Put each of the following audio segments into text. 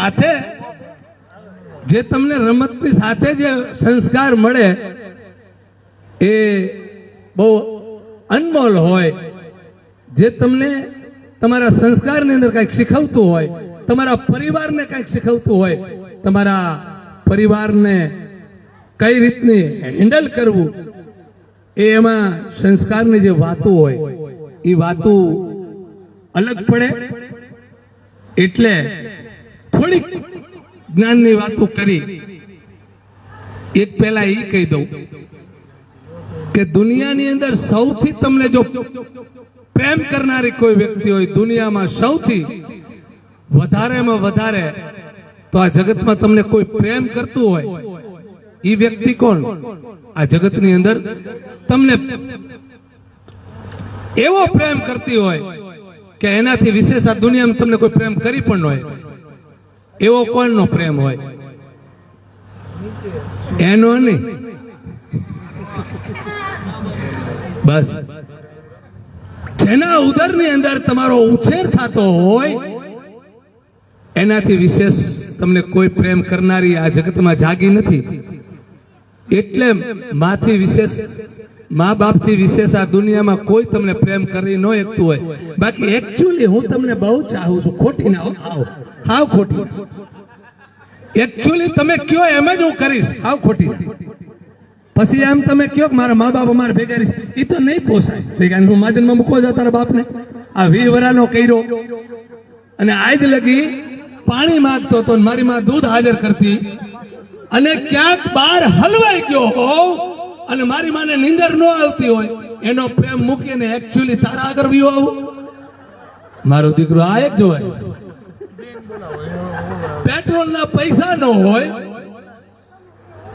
સાથે જે તમને રમતની સાથે જે સંસ્કાર મળે એ બહુ અનમોલ હોય, જે તમને તમારા સંસ્કારની અંદર કંઈક શીખવતું હોય, તમારા પરિવારને કંઈક શીખવતું હોય, તમારા પરિવારને કઈ રીતની હેન્ડલ કરવું એ એમાં સંસ્કારની જે વાતો હોય, એ વાતો અલગ પડે એટલે થોડીક જ્ઞાનની વાતો કરી. એક પહેલા એ કહી દઉં કે દુનિયાની અંદર સૌથી તમને જો પ્રેમ કરનારી કોઈ વ્યક્તિ હોય, દુનિયામાં સૌથી વધારેમાં વધારે તો આ જગતમાં તમને કોઈ પ્રેમ કરતું હોય એ વ્યક્તિ કોણ? આ જગતની અંદર તમને એવો પ્રેમ કરતી હોય કે એનાથી વિશેષ આ દુનિયામાં તમને કોઈ પ્રેમ કરી પણ ન હોય. એવો કોણનો પ્રેમ હોય? એનો નહીં. બસ. જેના ઉદરની અંદર તમારો ઉછેર થતો હોય, એનાથી વિશેષ તમને કોઈ પ્રેમ કરનારી આ જગતમાં જાગી નથી. એટલે માથી વિશેષ, મા બાપથી વિશેષ આ દુનિયામાં કોઈ તમને પ્રેમ કરી ન એકતું હોય. બાકી એકચ્યુઅલી હું તમને બહુ ચાહું છું. ખોટી ના હાવ હાવ ખોટી. એકચ્યુઅલી તમે કયો એમ જ હું કરીશ. હાવ ખોટી પછી એમ તમે કયો મારા મા બાપ અમારે ભેગા રહીશ. એ તો નહીં પોસાય. કારણ હું માજનમાં મૂકો જાવ તારા બાપને. આ વી વરાનો કર્યો. અને આજ લગી પાણી માંગતો હતો મારી માં દૂધ હાજર કરતી. અને ક્યાંક બહાર હલવાઈ ગયો હોવ અને મારી માને નીંદર ન આવતી હોય, એનો પ્રેમ મૂકીને એકચ્યુઅલી તારા આગળ વિયો આવું. મારો દીકરો આ એક જોવાય પેટ્રોલના પૈસા ન હોય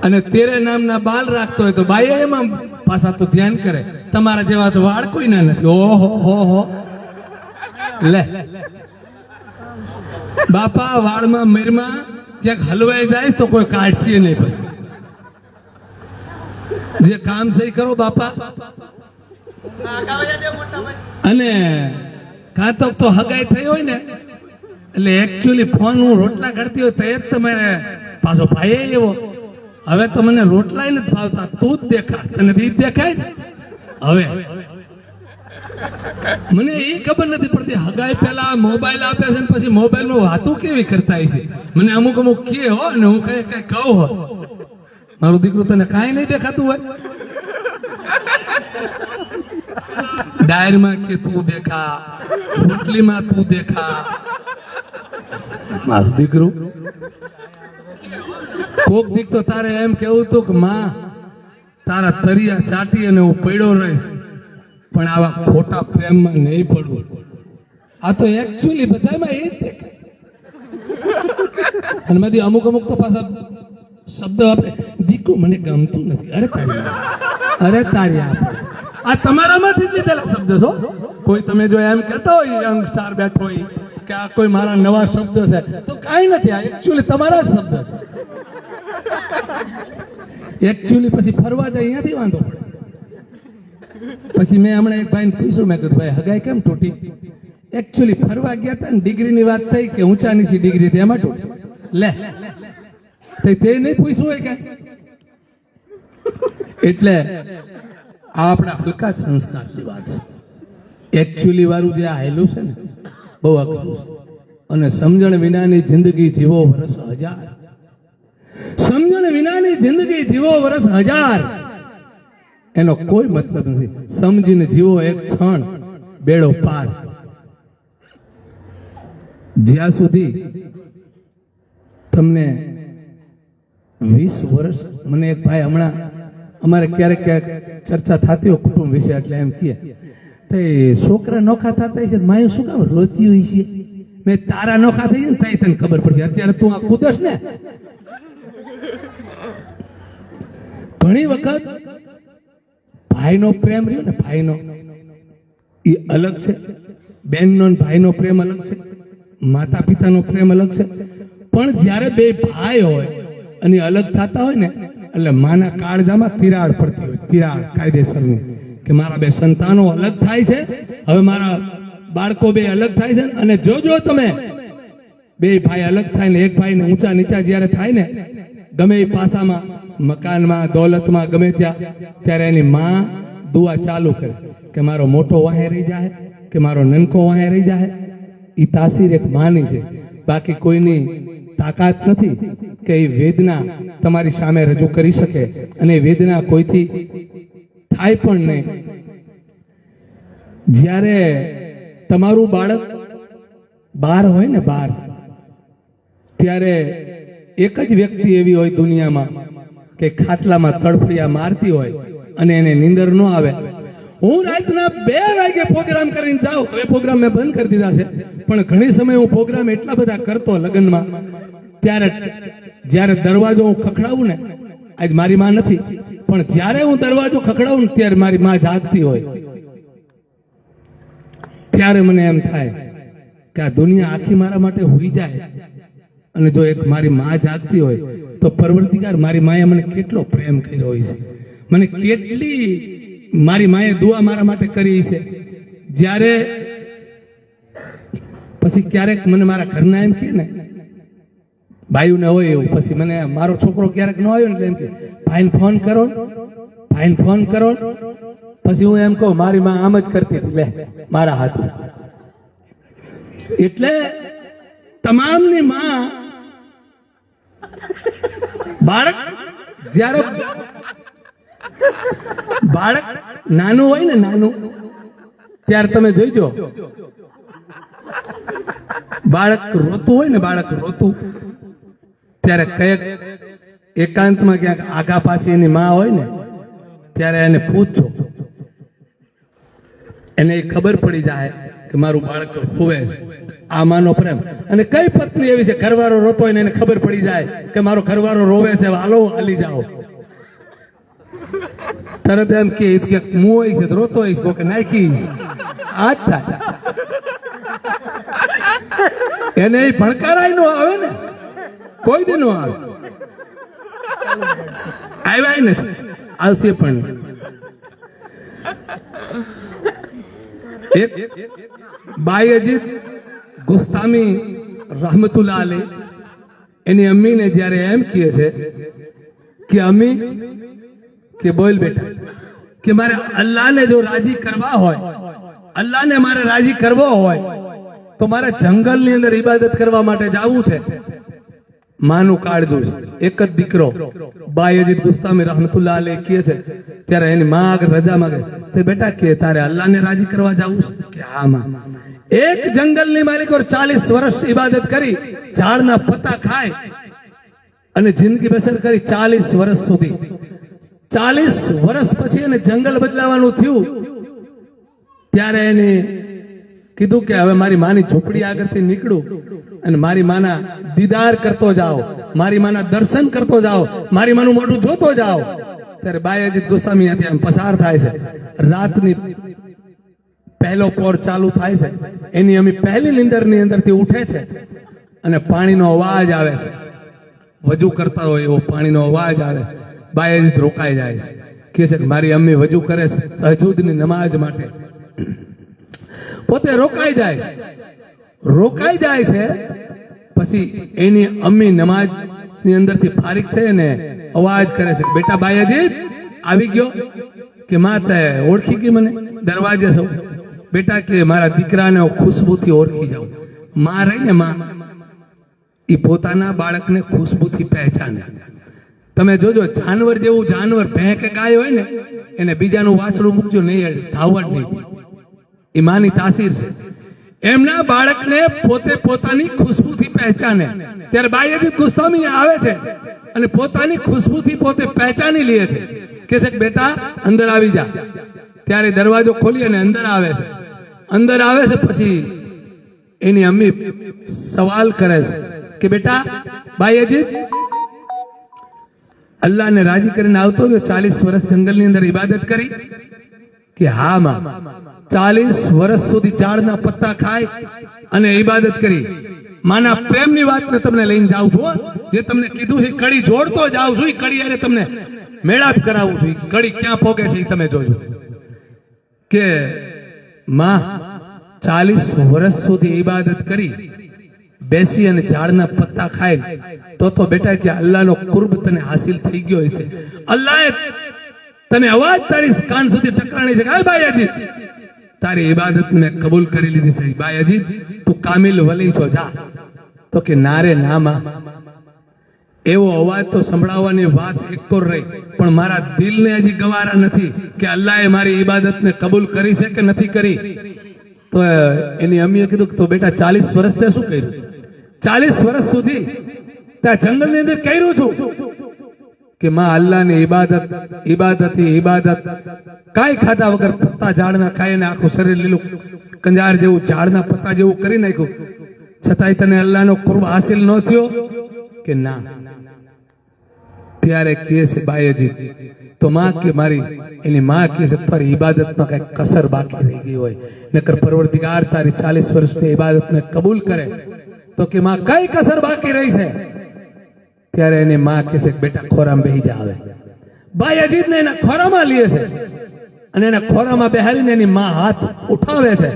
અને તેરે નામના બાલ રાખતો હોય તો બાઈ એમાં પાછા તો ધ્યાન કરે. તમારા જેવા તો વાળ કોઈના નથી. ઓહો, હો લે. બાપા, વાળમાં મેરમાં ક્યાંક હલવાઈ જાય તો કોઈ કાઢશે નહીં પછી. જે કામ સહી કરો બાપા. અને કાં તો હગાઈ થઈ હોય ને એટલે એકચ્યુઅલી ફોન હું રોટલા કરતી હોય તો એ જ તમારે પાછો ભાઈ એવો હવે તો મને રોટલા નથી ફાવતા તું જ દેખા તને ઈ દેખાય? હવે. મને એ ખબર નથી પડતી, હગાઈ પેલા મોબાઈલ આપે છે ને પછી મોબાઈલમાં વાતો કેવી કરતા છે? મને અમુક અમુક કે હો ને હું કઈ કઈ કહું હો મારું દીકરું તને કાંઈ નહીં દેખાતું હોય? ડાયરમાં કે તું દેખા, રોટલીમાં તું દેખા મારું દીકરું. કોક દીક તો તારે એમ કેવું હતું કે, માં, તારા તરિયા ચાટી અને હું પડ્યો રહીશ. પણ આવા ખોટા પ્રેમમાં નહીં પડવું. આ તો એકચ્યુઅલી બધામાં એ જ અને બધી અમુક અમુક તો પાછા શબ્દ આપે દીકુ, મને ગમતું નથી. અરે તારી અરે તારી આ. તમારામાંથી જ લીધેલા શબ્દ છો. કોઈ તમે જો એમ કહેતા હોય યંગ સ્ટાર બેઠો હોય કે આ કોઈ મારા નવા શબ્દ છે? તો કાંઈ નથી, આ એકચ્યુઅલી તમારા જ શબ્દ છે. એકચ્યુઅલી પછી ફરવા જાય અહીંયાથી વાંધો પડે. પછી મેં હમણાં એક ભાઈને પૂછ્યું, મેં કીધું, ભાઈ, હગાઈ કેમ તૂટી? એકચ્યુઅલી ફરવા ગયા હતા ને ડિગ્રીની વાત થઈ કે ઊંચા નીચી ડિગ્રી તેમાં તૂટી લે, તે તે નહીં પૂછ્યું હોય કે એટલે આ આપણા હલકા સંસ્કારની વાત છે. એકચ્યુઅલી વાળું જે આ હેલું છે ને બહુ અઘરું અને સમજણ વિનાની જિંદગી જીવો વર્ષ હજાર. સમજણ વિનાની જિંદગી જીવો વર્ષ હજાર. એનો કોઈ મતલબ નથી. સમજીને જીવો એક ક્ષણ, બેડો પાર. જ્યાં સુધી તમને વીસ વર્ષ મને એક ભાઈ હમણાં અમારે ક્યારેક ક્યારેક ચર્ચા થતી હોય કુટુંબ વિશે, એટલે એમ કહે તે છોકરા નોખા થતા છે માયું શું કામ રોતી હોય છે? મેં તારા નોખા થઈ ને તઈ તને ખબર પડશે. અત્યારે તું આ કૂદશ ને. ઘણી વખત ભાઈનો પ્રેમ રહ્યો ને ભાઈનો, એ અલગ છે. બેનનો ને ભાઈનો પ્રેમ અલગ છે. માતા પિતાનો પ્રેમ અલગ છે. પણ જ્યારે બે ભાઈ હોય અને અલગ થતા હોય ને, એટલે માના કાળજામાં તિરાડ પડતી હોય, તિરાડ, કાયદેસરની. કે મારા બે સંતાનો અલગ થાય છે? હવે મારા બાળકો બે અલગ થાય છે અને જો જો તમે, બે ભાઈ અલગ થાય ને, એક ભાઈને ઊંચા નીચા જ્યારે થાય ને, ગમે એ પાસામાં, મકાનમાં, દોલતમાં, ગમે ત્યાં, ત્યારે એની માં દુઆ ચાલુ કરે કે મારો મોટો વાહે રહી જાય કે મારો નનકો વાહે રહી જાય એ તાસીર એક માની છે. બાકી કોઈની તાકાત નથી કે એ વેદના તમારી સામે રજૂ કરી શકે. અને એ વેદના કોઈથી થાય પણ નહીં. જ્યારે તમારું બાળક બહાર હોય ને બહાર ત્યારે એક જ વ્યક્તિ એવી હોય દુનિયામાં કે ખાટલામાં તડફડિયા મારતી હોય અને એને નીંદર ન આવે. હું રાતના બે વાગે પ્રોગ્રામ કરીને જાઉં. હવે પ્રોગ્રામ મેં બંધ કરી દીધા છે. પણ ઘણી સમય હું પ્રોગ્રામ એટલા બધા કરતો લગ્નમાં, ત્યારે, જ્યારે દરવાજો હું ખખડાવું ને, આજ મારી માં નથી. પણ જ્યારે હું દરવાજો ખખડાવું ને ત્યારે મારી માં જાગતી હોય. ત્યારે મને એમ થાય કે આ દુનિયા આખી મારા માટે હોઈ જાય. અને જો એક મારી માં જાગતી હોય, તો પરવર્તિકાર મારી માએ મને કેટલો પ્રેમ કર્યો હોય છે. મને કેટલી મારી માએ દુઆ મારા માટે કરી છે. જ્યારે, પછી ક્યારેક મને મારા ઘરના એમ કહે ને ભાઈઓને હોય એવું. પછી મને મારો છોકરો ક્યારેક ન આવ્યો ને એમ કે, ભાઈને ફોન કરો, ભાઈને ફોન કરો. પછી હું એમ કહું, મારી માં આમ જ કરતી હતી, લે, મારા હાથ એટલે તમામની માં બાળક જ્યારે બાળક નાનું હોય ને નાનું, ત્યારે તમે જોઈજો. બાળક રોતું હોય ને બાળક રોતું. ત્યારે કયેક એકાંતમાં ક્યાંક આગા પાછી એની માં હોય ને, ત્યારે એને પૂછો. એને ખબર પડી જાય કે મારું બાળક ખુવે છે. આ માનો પ્રેમ. અને કઈ પત્ની એવી છે, ઘરવાળો રોતો હોય ને એને ખબર પડી જાય કે મારો ઘરવાળો રોવે છે હાલો, હાલી જાઓ. તરત એમ કે મું હું હોય છે રોતો હોઈશ, કોકે નાખી આ જ થાય. એને ભણકારાય નો આવે ને કોઈ દી નો આવે. આવ્યા ને? આવશે પણ. એક અજીત ગુસ્તામી રહમતુલ્લા અલી એની અમ્મીને જ્યારે એમ કહે છે કે અમ્મી કે બોલ બેટા, કે મારે અલ્લાહને જો રાજી કરવા હોય, અલ્લાહને મારે રાજી કરવો હોય, તો મારે જંગલની અંદર ઇબાદત કરવા માટે જવું છે. માનું કાળ છે. એક જ દીકરો બાયજીત ગુસ્તામી રહમતુલ્લા અલે કહે છે, ત્યારે એની માં આગળ રજા માંગે. તે બેટા કે તારે અલ્લાહને રાજી કરવા જવું કે હા માં. એક જંગલની માલિકો ચાલીસ વર્ષ ઇબાદત કરી, ઝાડના પત્તા ખાય અને જિંદગી બસર કરી ચાલીસ વર્ષ સુધી. ચાલીસ વર્ષ પછી એને જંગલ બદલાવાનું થયું. ત્યારે એને કીધું કે હવે મારી માની ઝૂંપડી આગળથી નીકળું અને મારી માના દીદાર કરતો જાઓ, મારી માના દર્શન કરતો જાઓ, મારી માનું મોઢું જોતો જાઓ. ત્યારે બાયાજીત ગોસ્વામી ત્યાંથી પસાર થાય છે. રાતની પહેલો પોર ચાલુ થાય છે. એની અમે પહેલી નિંદરની અંદરથી ઉઠે છે અને પાણીનો અવાજ આવે છે. વજુ કરતા હોય એવો પાણીનો અવાજ આવે. બાયાજીત રોકાઈ જાય છે. કહે છે કે મારી અમ્મી વજુ કરે છે હજુદની નમાજ માટે. પોતે રોકાઈ જાય. રોકાઈ જાય છે, પછી એની અમ્મી નમાજની અંદરથી ફારીક થઈ ને અવાજ કરે છે, બેટા બાયાજી આવી ગયો? કે માં ઓળખી ગઈ મને? દરવાજે સૌ. બેટા કે મારા દીકરાને ખુશ્બુથી ઓળખી જાઉં. માં રહી ને માં. એ પોતાના બાળકને ખુશ્બુથી પહેચાને. તમે જોજો, જાનવર જેવું જાનવર ભેં કે ગાય હોય ને, એને બીજાનું વાછડું મૂકજો, નહીં ધાવડ નહીં એ માની તાસીર છે. એમના બાળકને પોતે પોતાની ખુશ્બુથી પહેચાને. ત્યારે બાયજી ગુસ્સામી આવે છે. અને પોતાની ખુશ્બુથી પોતે પહેચાની લે છે. કે છે બેટા, અંદર આવી જા. ત્યારે દરવાજો ખોલી અને અંદર આવે છે. અંદર આવે છે પછી એની અમ્મી સવાલ કરે છે કે, બેટા બાયજી અલ્લાહને રાજી કરીને આવતો ગયો ચાલીસ વર્ષ જંગલની અંદર ઇબાદત કરી? કે, હા, માં. ચાલીસ વર્ષ સુધી ઝાડના પત્તા ખાય અને ઈબાદત કરી. માના પ્રેમની વાતને તમને લઈને જાઉં છું જે તમને કીધું છે, કડી જોડતો જાઉં છું કડી અરે તમને મેળાપ કરાવું છું કડી ક્યાં પોગે છે તમે જોજો. કે માં ચાલીસ વર્ષ સુધી ઈબાદત કરી, બેસી અને ઝાડના પત્તા ખાય, તો તો બેટા કે અલ્લાહનો કુર્બ તને હાસિલ થઈ ગયો છે અલ્લાહે તને અવાજ તારી કાન સુધી ટકરાણી છે કાલ "હાય બાયાજી તારી ઇબાદત મેં કબૂલ કરી લીધી છે. બાયાજી, તું કામિલ વલી છો, જા. તો કે નારે નામાં એવો અવાજ તો સંભળાવવાની વાત એક તો રહી, પણ મારા દિલને હજી ગવારા નથી કે અલ્લાહે મારી ઇબાદતને કબૂલ કરી છે કે નથી કરી. તો એની અમીએ કીધું તો બેટા ચાલીસ વર્ષ તે શું કર્યું? ચાલીસ વર્ષ સુધી ત્યાં જંગલની અંદર કર્યું છું. કે માં અલ્લાહની ઇબાદત ઇબાદત ઇબાદત કાંઈ ખાધા વગર પત્તા ઝાડના ખાઈને આખું શરીર લીલું. કંજાર જેવું ઝાડના પત્તા જેવું કરી નાખ્યું. છતાંય તને અલ્લાહનો કુર્બ હાસિલ ન થયો? કે ના. ત્યારે કહે છે બાયજી, તો માં કે મારી, એની માં કહે છે, તારી ઇબાદતમાં કઈ કસર બાકી રહી ગઈ હોય. નકર પરવર્તિકાર તારી ચાલીસ વર્ષની ઇબાદતને કબૂલ કરે. તો કે, માં, કઈ કસર બાકી રહી છે. ત્યારે એની માં કહે છે બેટા ખોરામાં બેહી જા આવે ભાઈ અજીત ને એના ખોરામાં લે છે. અને એના ખોરામાં બેહારીને એની માં હાથ ઉઠાવે છે.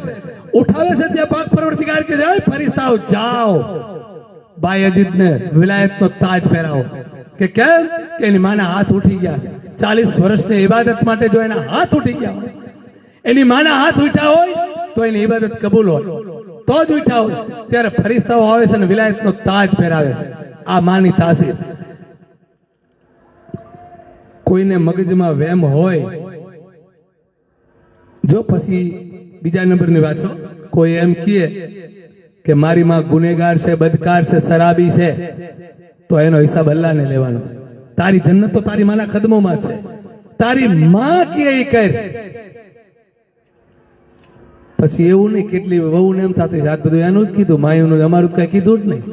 ઉઠાવે છે ત્યાં પાક પરવર્તિગાર કે જાય "ઓય ફરિસ્તાઓ જાઓ. ભાઈ અજીત ને વિલાયતનો તાજ પહેરાવો. કે કેમ? કે એની માના હાથ ઉઠી ગયા છે. ચાલીસ વર્ષની ઇબાદત માટે જો એના હાથ ઉઠી ગયા એની માના હાથ ઉઠ્યા હોય, તો એની ઇબાદત કબૂલ હોય. તો જ ઉઠ્યા હોય. ત્યારે ફરિસ્તાઓ આવે છે અને વિલાયતનો તાજ પહેરાવે છે. આ માની તાસીર કોઈને મગજમાં વેમ હોય, જો પછી બીજા નંબરની વાત છો, કોઈ એમ કહે કે મારી માં ગુનેગાર છે, બદકાર છે, શરાબી છે, તો એનો હિસાબ અલ્લાહને લેવાનો તારી જન્નત તો તારી માના કદમોમાં છે. તારી માં કે એ કર પછી એવું નહીં, કેટલી વહુ ને એમ થતું રાત બધું એનું જ કીધું, માયુનું અમારું કઈ કીધું જ નહીં.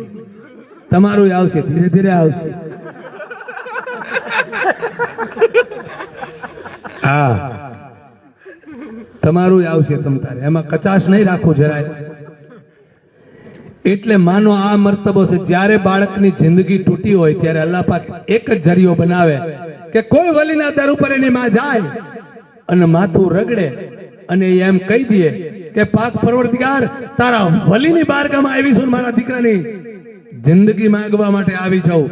તમારું આવશે, ધીરે ધીરે આવશે. હા. તમારું આવશે તમ તારે. એમાં કચાશ નહીં રાખવું જરાય. એટલે માનો આ મર્તબો છે, જ્યારે બાળકની જિંદગી તૂટી હોય, ત્યારે અલ્લાહ પાક એક જ જરિયો બનાવે કે કોઈ વલીના દર ઉપર એની માં જાય અને માથું રગડે અને એમ કહી દે કે, પાક પરવર્તિગાર તારા વલીની બારગામાં આવી છું મારા દીકરાની. જિંદગી માંગવા માટે આવી જાઉં,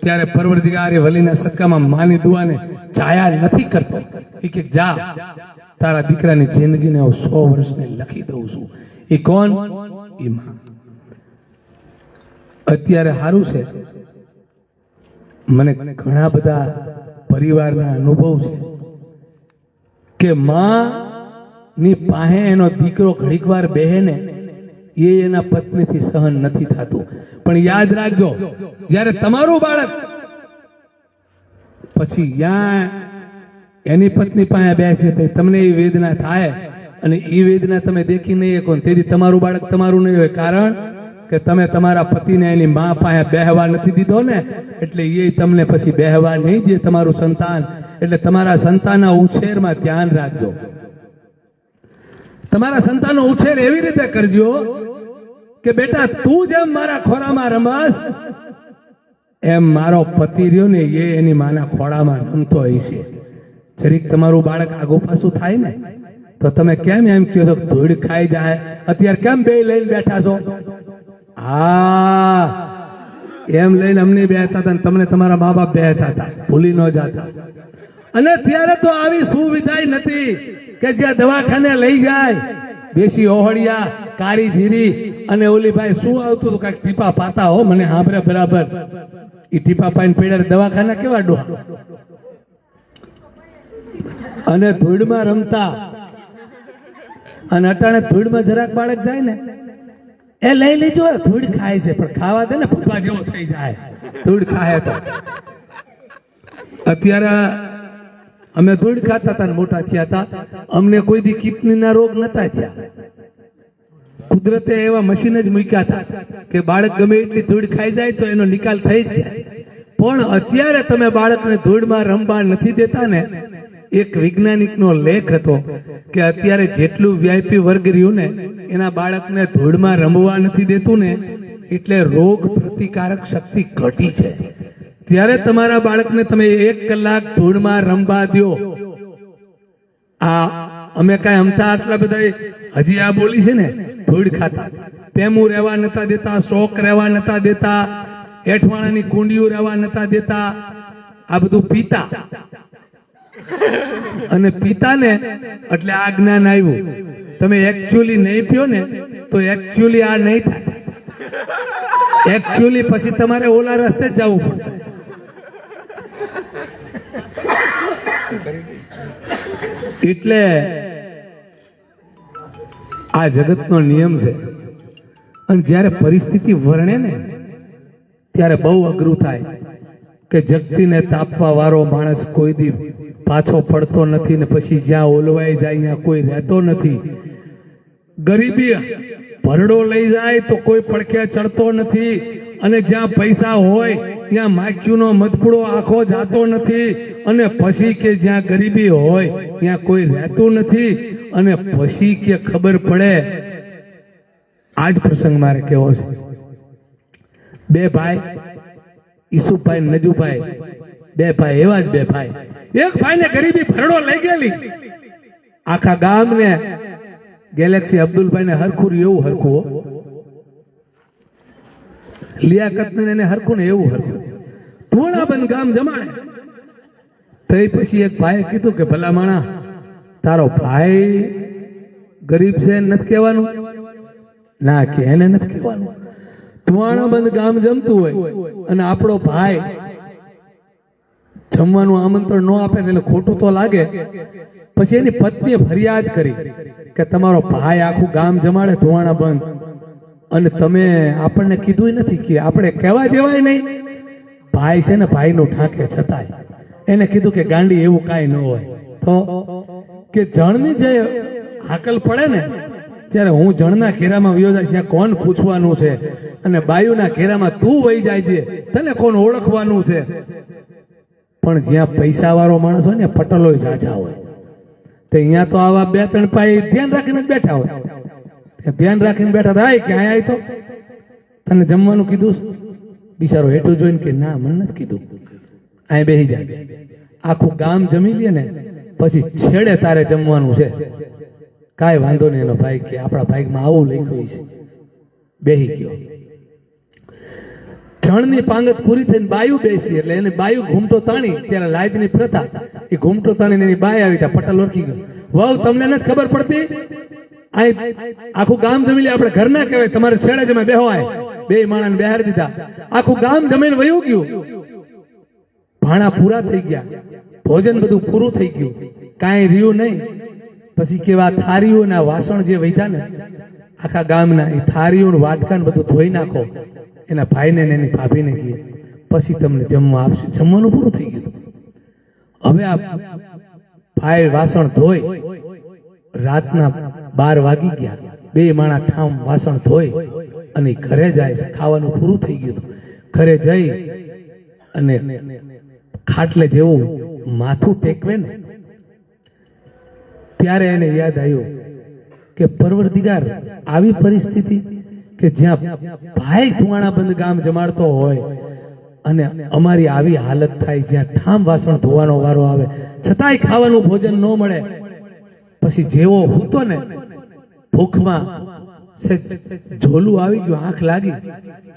ત્યારે પરવરદિગારી વલીના સદકામાં માની દુઆને જાયા નથી કરતો. કે જા, તારા દીકરાની જિંદગીને હું સો વર્ષને લખી દઉં છું. એ કોણ? એ માં. અત્યારે સારું છે. મને ઘણા બધા પરિવારના અનુભવ છે. કે માં ની પાસે એનો દીકરો ઘડીક વાર બેહે ને એ એના પત્નીથી સહન નથી થતું. પણ યાદ રાખજો, જ્યારે તમારું બાળક પછી એની પત્ની પાસે બેસે તે તમને એ વેદના થાય અને એ વેદના તમે દેખી નહીં શકો તેથી તમારું બાળક તમારું નહીં હોય. કારણ કે તમે તમારા પતિને એની મા પાસે બેહવા નથી દીધો ને, એટલે એ તમને પછી બેહવા નહીં દે તમારું સંતાન. એટલે તમારા સંતાનના ઉછેરમાં ધ્યાન રાખજો. તમારા સંતાનનો ઉછેર એવી રીતે કરજો કે બેટા, તું જેમ મારા ખોરામાં રમાસ એમ મારો પતિ રહ્યો ને એ એની માના ખોળામાં રમતો હશે જરીક તમારું બાળક આગો પાછું થાય ને, તો તમે કેમ એમ કહો છો ધૂળ ખાઈ જાય? અત્યારે કેમ બે લઈને બેઠા છો? હા એમ લઈને અમને બેહતા હતા તમને તમારા મા બાપ બેહતા હતા, ભૂલી ન જાતા. અને ત્યારે તો આવી સુવિધા નથી કે જ્યાં દવાખાને લઈ જાય દેશી ઓહળિયા, કાળી જીરી અને ઓલી ભાઈ શું આવતું હતું? કાંઈક ટીપા પાતા હો, મને સાંભળે બરાબર. એ ટીપા પાઈને પડ્યા દવાખાના કેવા ડો? અને ધૂળમાં રમતા. અને અટાણે ધૂળમાં જરાક બાળક જાય ને, એ લઈ લેજો ધૂળ ખાય છે, પણ ખાવા દે ને પપ્પા જેવો થઈ જાય. ધૂળ ખાય તો. અત્યારે અમે ધૂળ ખાતા હતા મોટા થયા હતા અમને કોઈ દી કિડનીના રોગ નતા થયા. કુદરતે એવા મશીન જ મૂક્યા હતા કે બાળક ગમે એટલી ધૂળ ખાઈ જાય તો એનો નિકાલ થઈ જ જાય. પણ અત્યારે તમે બાળકને ધૂળમાં રમવા નથી દેતા ને, એક વૈજ્ઞાનિકનો લેખ હતો કે અત્યારે જેટલું વીઆઈપી વર્ગ રહ્યું ને, એના બાળકને ધૂળમાં રમવા નથી દેતું ને, એટલે રોગ પ્રતિકારક શક્તિ ઘટી છે. ત્યારે તમારા બાળકને તમે એક કલાક ધૂળમાં રમવા દો આ અમે કાંઈ અમતા આટલા બધા હજી આ બોલી છે ને, ધૂળ ખાતા. પેમું રહેવા નતા દેતા સ્ટોક રહેવા નતા દેતા એઠવાણાની કુંડીઓ રહેવા નતા દેતા. આ બધું પીતા. અને પિતાને એટલે આ જ્ઞાન આવ્યું. તમે એકચ્યુઅલી નહીં પીઓ ને, તો એકચ્યુઅલી આ નહીં થાય. એકચ્યુઅલી પછી તમારે ઓલા રસ્તે જવું પડશે. એટલે આ જગતનો નિયમ છે. અને જ્યારે પરિસ્થિતિ વર્ણે ને, ત્યારે બહુ અઘરું થાય કે જગતીને તાપવા વાળો માણસ કોઈ દી પાછો પડતો નથી ને પછી જ્યાં ઓલવાઈ જાય, ત્યાં કોઈ રહેતો નથી. ગરીબી ભરડો લઈ જાય તો કોઈ પડખે ચડતો નથી અને જ્યાં પૈસા હોય, ત્યાં માખ્યુનો મધપુડો આખો જાતો નથી અને પછી કે જ્યાં ગરીબી હોય, ત્યાં કોઈ રહેતું નથી અને પછી કે ખબર પડે આજ પ્રસંગ મારે કેવો છે. બે ભાઈ ઈસુભાઈ નજુભાઈ. બે ભાઈ, એવા જ બે ભાઈ. એક ભાઈ ને ગરીબી ભરડો લઈ ગયેલી. આખા ગામને ગેલેક્સી અબ્દુલભાઈ ને હરખું એવું હરખું. લિયાકત ને હરખું ને એવું હરખું. ધોળાબંધ ગામ જમાડે. તો પછી એક ભાઈએ કીધું કે ભલા માણા તારો ભાઈ ગરીબ છે નથી કહેવાનું? ના, કે એને નથી કહેવાનું. ધુવાણાબંધ ગામ જમતું હોય અને આપણો ભાઈ જમવાનું આમંત્રણ ન આપે એટલે ખોટું તો લાગે. પછી એની પત્નીએ ફરિયાદ કરી કે તમારો ભાઈ આખું ગામ જમાડે ધુવાણા બંધ અને તમે આપણને કીધું નથી કે આપણે કહેવા જેવાય નહીં. ભાઈ છે ને ભાઈનું ઠાકે છતાંય. એને કીધું કે ગાંડી એવું કાંઈ ન હોય. તો કે જણની જે હાકલ પડે ને, ત્યારે હું જણના ઘેરામાં વયો જાય ત્યાં કોણ પૂછવાનું છે? અને બાયુના ઘેરામાં તું વહી જાય છે. તને કોણ ઓળખવાનું છે? પણ જ્યાં પૈસા વાળો માણસ હોય ને પટલો જાજા હોય. તો અહીંયા તો આવા બે ત્રણ પાઈ ધ્યાન રાખીને જ બેઠા હોય. ધ્યાન રાખીને બેઠા થાય કે અહીંયા તો. તને જમવાનું કીધું? બિચારો હેઠું જોઈને કે ના, મને નથી કીધું. અહીં બેસી જાય આખું ગામ જમી લે ને. પછી છેડે તારે જમવાનું છે. કાંઈ વાંધો નહીં, એનો ભાઈ કે આપણા ભાઈમાં આવું લખ્યું છે. બેહી ગયો. જણની પાંગત પૂરી થઈને બાયું બેસી, એટલે એને બાયું ઘૂમટો તાણી, ત્યારે લાજની પ્રથા, એ ઘૂમટો તાણીને એની બાય આવી, ત્યાં પટલ ઓળખી ગયો. વહુ તમને નથી ખબર પડતી? આખું ગામ જમી લે, આપણે ઘર ના કહેવાય, તમારે છેડે જમે બેહવાય બે માણસ બહાર દીધા. આખું ગામ જમીને વયું ગયું. ભાણા પૂરા થઈ ગયા. ભોજન બધું પૂરું થઈ ગયું. કાંઈ રહ્યું નહીં. પછી કેવા થારીઓના વાસણ જે વૈધા ને, આખા ગામના એ થારીઓ વાટકા બધું ધોઈ નાખો. એના ભાઈને એની ભાભીને કહીએ પછી તમને જમવા આપશે. જમવાનું પૂરું થઈ ગયું હવે આ ભાઈ વાસણ ધોઈ, રાતના બાર વાગી ગયા. બે માણા ઠામ વાસણ ધોઈ અને ઘરે જાય છે. ખાવાનું પૂરું થઈ ગયું ઘરે જઈ અને ખાટલે જેવું માથું ટેકવે ને, ત્યારે એને યાદ આવ્યું કે પરવરદિગાર આવી પરિસ્થિતિ કે જ્યાં ભાઈ બંધ ગામ જમાડતો હોય અને અમારી આવી હાલત થાય જ્યાં ઠામ વાસણ ધોવાનો વારો આવે, છતાંય ખાવાનું ભોજન ન મળે. પછી જેવો હૂતો ને, ભૂખમાં ઝોલું આવી ગયું, આંખ લાગી.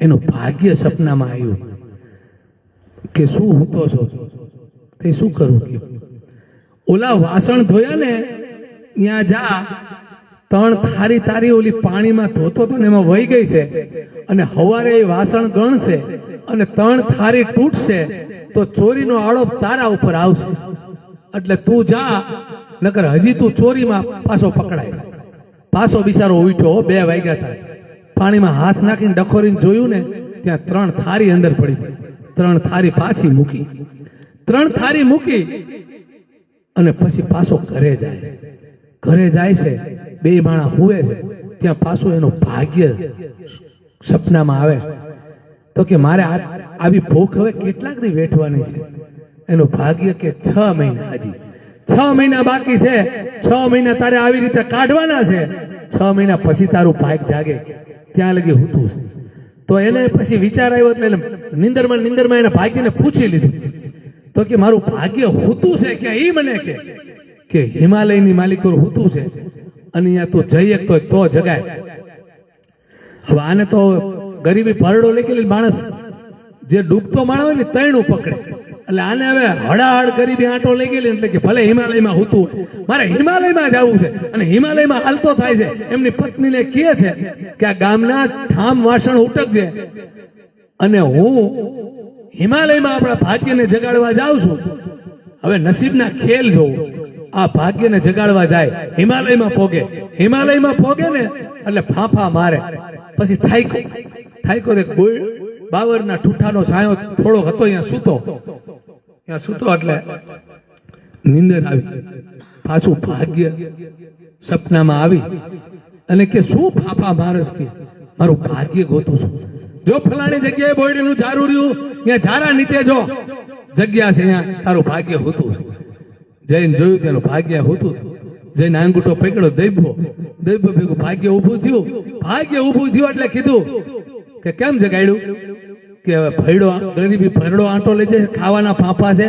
એનું ભાગ્ય સપનામાં આવ્યું કે શું હૂતો છો? તે શું કરું ઓલા વાસણ ધોયા ને ત્યાં જા ત્રણ થારી તારી ઓલી પાણીમાં ધોતો તો એમાં વહી ગઈ છે. અને હવારે એ વાસણ ગણશે અને ત્રણ થારી તૂટશે તો ચોરીનો આળોપ તારા ઉપર આવશે. એટલે તું જા, નકર હજી તું ચોરીમાં પાછો પકડાય પાછો બિચારો ઉઠ્યો બે વાગ્યા થાય. પાણીમાં હાથ નાખીને ડખોરીને જોયું ને, ત્યાં ત્રણ થારી અંદર પડી. ત્રણ થારી પાછી મૂકી. ત્રણ થારી મૂકી અને પછી પાછો ઘરે જાય છે. ઘરે જાય છે, બે માણા હુવે છે, ત્યાં પાછું એનું ભાગ્ય સપનામાં આવે. તો કે મારે આવી ભૂખ હવે કેટલાક દી વેઠવાની છે? એનું ભાગ્ય કે છ મહિના હજી. છ મહિના બાકી છે. છ મહિના તારે આવી રીતે કાઢવાના છે. છ મહિના પછી તારું ભાગ જાગે. ત્યાં લગી છે. તો એને પછી વિચાર આવ્યો એટલે નિંદરમાં નિંદરમાં એને ભાગ્યને પૂછી લીધું. તો કે મારું ભાગ્ય હોતું છે કે એ મને કે. કે હિમાલયની માલિકો હોતું છે. અને અહીંયા તું જઈ શકતો તો જગાય. હવે આને તો ગરીબી પરડો લઈ માણસ. જે ડૂબતો માણસ હોય ને તૈણું પકડે. એટલે આને હવે હડાહડ ગરીબી આંટો લઈ ગયેલી એટલે કે ભલે હિમાલયમાં હોતું મારે હિમાલયમાં જવું છે. અને હિમાલયમાં હાલતો થાય છે. એમની પત્નીને કહે છે કે આ ગામના ઠામ વાસણ ઉટકજે. અને હું હિમાલયમાં આપણા ભાગ્યને જગાડવા જાઉં છું. હવે નસીબના ખેલ જોઉં આ ભાગ્યને જગાડવા જાય, હિમાલયમાં પોગે. હિમાલયમાં પોગે ને, એટલે ફાંફા મારે. પછી થાયકો થાયકો ગોળ. બાવરના ઠૂઠાનો સાયો થોડો હતો, અહીંયા સૂતો. ત્યાં સૂતો એટલે નિંદર આવી. પાછું ભાગ્ય સપનામાં આવી. અને કે શું ફાફા મારસ કે? મારું ભાગ્ય ગોતું છું. જો ફલાણી જગ્યાએ બોયડીનું ઝારું રહ્યું ત્યાં ઝારા નીચે જો. જગ્યા છે અહીંયા તારું ભાગ્ય હોતું છે. જઈને જોયું તેનું ભાગ્ય હોતું જઈને આંગૂઠો પકડ્યો, દૈભો. દૈભો ભેગું ભાગ્ય ઊભું થયું. ભાગ્ય ઊભું થયું એટલે કીધું કે કેમ જગાડ્યું? કે હવે ભયડો ગરીબી ભરડો આંટો લઈ જાય ખાવાના ફાંફા છે.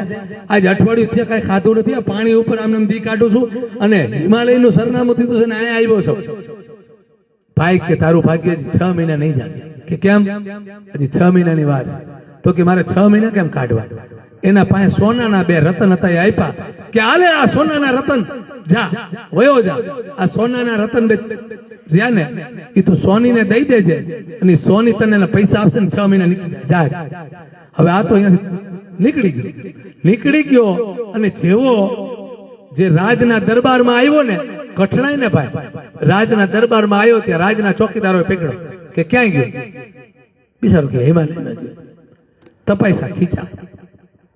આજ અઠવાડિયું છે કાંઈ ખાધું નથી. પાણી ઉપર આમને આમ દી કાઢું છું. અને હિમાલયનું સરનામું દીધું છે ને અહીંયા આવ્યો છું. ભાઈ કે તારું ભાગ્ય છ મહિના નહીં જાય. કે કેમ? હજી છ મહિનાની વાત છે. તો કે મારે છ મહિના કેમ કાઢવા? એના પાસે સોનાના બે રતન હતા એ આપ્યા કે આલે આ સોનાના રતન, જા, વયો જા. આ સોનાના રતન બે રહ્યા ને એ તું સોનીને દઈ દેજે અને સોની તને પૈસા આપશે ને છ મહિના નીકળી. હવે આ તો નીકળી ગયો. નીકળી ગયો અને જેવો જે રાજના દરબારમાં આવ્યો ને કઠણાઈ ને ભાઈ, રાજના દરબારમાં આવ્યો ત્યાં રાજના ચોકીદારોએ પકડ્યો કે ક્યાં ગયો? બિચારો કે હિમાલયમાં ગયો. તપાઈસા ખીચા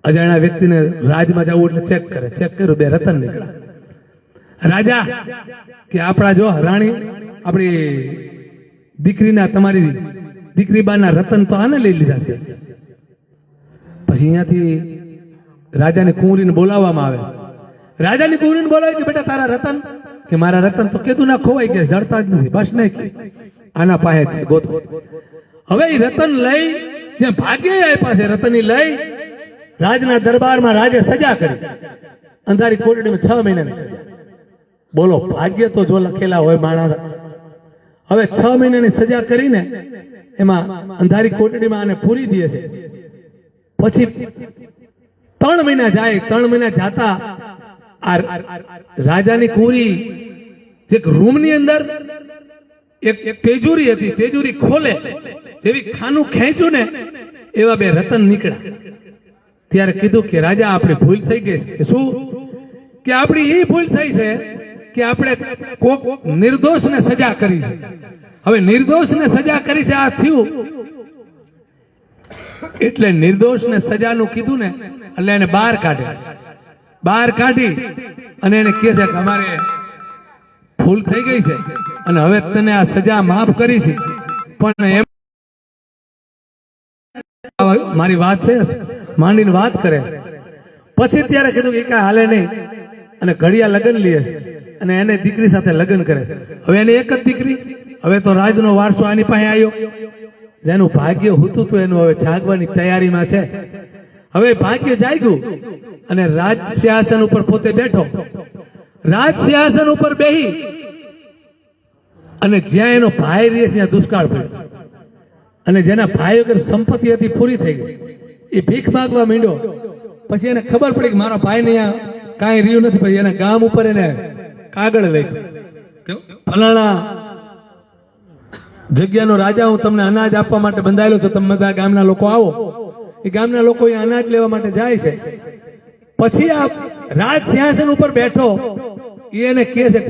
અજાણ્યા વ્યક્તિને રાજમાં જવું એટલે ચેક કરે. ચેક કર્યું, બે રતન નીકળ્યા. રાજા, કે આપણા જો રાણી, આપણી દીકરીના, તમારી દીકરી બાના રતન તો આને લઈ લીધા છે. પછી અહીંયાથી રાજાને કુંવરીને બોલાવવામાં આવે રાજાની કુંવરીને બોલાવે કે, બેટા, તારા રતન? કે, મારા રતન તો કેતું ના ખોવાય કે, જડતા જ નથી, બસ નહીં. આના પાસે છે ગોતો હવે એ રતન લઈ જે ભાગ્ય આપ્યા છે રતની લઈ રાજના દરબારમાં રાજે સજા કરી. અંધારી કોટડીમાં છ મહિનાની સજા. બોલો, ભાગ્ય તો જો લખેલા હોય માણસ. હવે છ મહિનાની સજા કરીને એમાં અંધારી કોટડીમાં આને પૂરી દે છે. પછી ત્રણ મહિના જાય, ત્રણ મહિના જાતા આ રાજાની કુરી, જે રૂમની અંદર એક તેજુરી હતી, તેજુરી ખોલે, જેવી ખાનું ખેંચ્યું ને, એવા બે રતન નીકળ્યા. ત્યારે કીધું કે, રાજા, આપણી ભૂલ થઈ ગઈ છે. શું? કે આપણી એ ભૂલ થઈ છે કે આપણે કોક નિર્દોષને સજા કરી છે. હવે નિર્દોષને સજા કરી છે, આ થયું. એટલે નિર્દોષને સજાનું કીધું ને, એટલે એને બહાર કાઢે બહાર કાઢી અને એને કહે છે કે, અમારે ભૂલ થઈ ગઈ છે. અને હવે તને આ સજા માફ કરી છે. પણ એમ મારી વાત છે, માંડીને વાત કરે. પછી ત્યારે કીધું કે કાંઈ હાલે નહીં. અને ઘડિયા લગ્ન લે છે. અને એને દીકરી સાથે લગ્ન કરે છે. હવે એને એક જ દીકરી. હવે તો રાજનો વારસો આની પાસે આવ્યો. જેનું ભાગ્ય હતું તો એનું હવે જાગવાની તૈયારીમાં છે. હવે ભાગ્ય જાગ્યું અને રાજ સિંહાસન ઉપર પોતે બેઠો. રાજ સિંહાસન ઉપર બેહી અને જ્યાં એનો ભાઈ રહે છે, ત્યાં દુષ્કાળ પડ્યો. અને જેના ભાઈ વગર સંપત્તિ હતી, પૂરી થઈ ગઈ. એ ભીખ માગવા માંડ્યો. પછી એને ખબર પડી કે મારા ભાઈને અહીંયા કાંઈ રહ્યું નથી. પછી એના ગામ ઉપર એને કાગળ લઈ ફલાણા જગ્યાનો રાજા, હું તમને અનાજ આપવા માટે બંધાયેલો છું. તમે બધા ગામના લોકો આવો. એ ગામના લોકો અહીંયા અનાજ લેવા માટે જાય છે. પછી આ રાજ સિંહાસન ઉપર બેઠો. એને કહે છે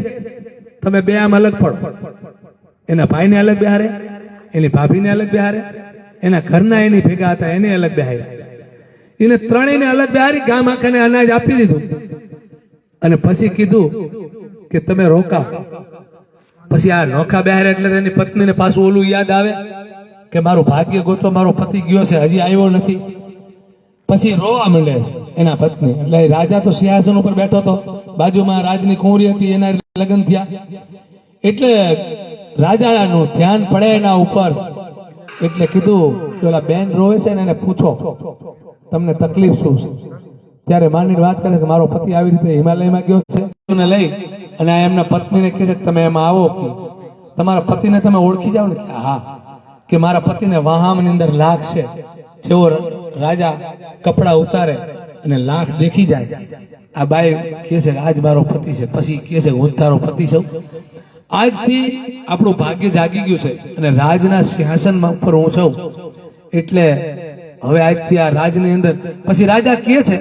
તમે બે આમ અલગ પડો. એના ભાઈને અલગ બિહારે, એની ભાભીને અલગ બિહારે, એના ઘરના એની ભેગા હતા, એને અલગ બિહાર્યા એને ત્રણેયને અલગ બિહારી, ગામ આખાને અનાજ આપી દીધું. અને પછી કીધું કે તમે રોકાવ. પછી આ નોખા બિહાર એટલે તેની પત્નીને પાછું ઓલું યાદ આવે કે મારું ભાગ્ય ગોતો, મારો પતિ ગયો છે, હજી આવ્યો નથી. પછી રોવા માંડે છે એના પત્ની. એટલે રાજા તો સિંહાસન ઉપર બેઠો હતો. બાજુમાં રાજની કુંવરી હતી, એના લગ્ન થયા. એટલે રાજાનું ધ્યાન પડે એના ઉપર. એટલે કીધું ઓલા બેન રોવે છે ને એને પૂછો, તમને તકલીફ શું છે? ત્યારે માની વાત કરે કે મારો પતિ આવી રીતે હિમાલયમાં ગયો છે. લઈ અને એમના પત્નીને કહે છે તમે એમાં આવો કે તમારા પતિને તમે ઓળખી જાઓ ને હા, કે મારા પતિને વાહામની અંદર લાગ છે. જેવો રાજા કપડા ઉતારે અને લાખ દેખી જાય. આ બાઈ કહે છે કે આજ મારો પતિ છે. પછી કે છે કે હું તારો પતિ છું. આજથી આપણું ભાગ્ય જાગી ગયું છે અને રાજના સિંહાસનમાં ઉપર હું છું. એટલે હવે આજથી આ રાજની અંદર પછી રાજા કે છે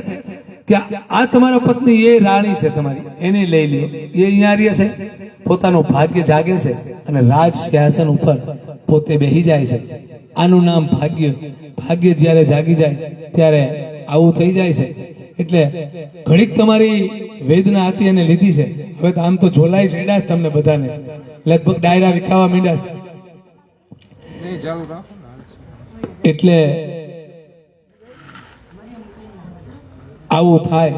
કે આ તમારા પત્ની એ રાણી છે તમારી. એને લઈ લ્યો. એ અહીંયા રહે છે. પોતાનું ભાગ્ય જાગે છે અને રાજ સિંહાસન ઉપર પોતે બેહી જાય છે. આનું નામ ભાગ્ય. ભાગ્ય જ્યારે જાગી જાય, ત્યારે આવું થઈ જાય છે. એટલે ઘડીક તમારી વેદના હતી અને લીધી છે. હવે તો આમ તો ઝોલાઈ છેડ્યા જ તમને બધાને. લગભગ ડાયરા વિખાવા માંડ્યા છે. એટલે આવું થાય.